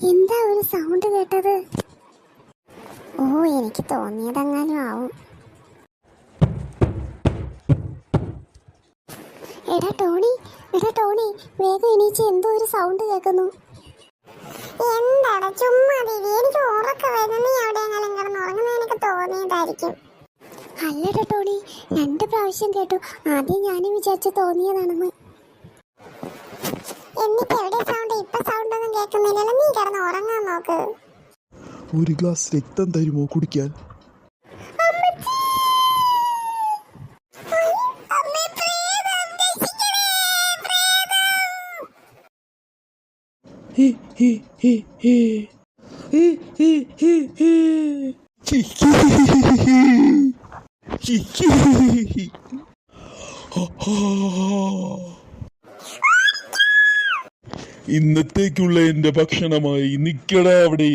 എന്താ ഒരു സൗണ്ട് കേട്ടത്? ഓ എനിക്ക് തോന്നിയതെങ്ങാനും ആവും. എടാ ടോണി എടാ ടോണി വേഗം എണീച്ച് എന്തോ ഒരു സൗണ്ട് കേൾക്കുന്നു. എന്താടാ ചുമ്മാ ദിവി എനിക്ക് ഉറക്കം വരുന്നു. നീ എങ്ങാനും കിടന്ന് ഉറങ്ങുന്ന എനിക്ക് തോന്നിയതായിരിക്കും. അല്ലട ടോണി രണ്ട് പ്രാവശ്യം കേട്ടു. ആദ്യം ഞാനും വിചാരിച്ചു തോന്നിയതാണെന്ന്. എന്നിട്ട് എവിടെ കേൾക്കുന്നില്ലല്ലോ നീ കിടന്ന് ഉറങ്ങാൻ നോക്ക് ഒരു ഗ്ലാസ് രക്തം തരുമോ കുടിക്കാൻ. ഹി, ഹി, ഹി, ഹി. ഹി, ഹി, ഹി, ഹി. ഹി, ഹി, ഹി, ഹി, ഹി. ഇന്നത്തേക്കുള്ള എന്റെ ഭക്ഷണമായി നിക്കടാ അവിടെ.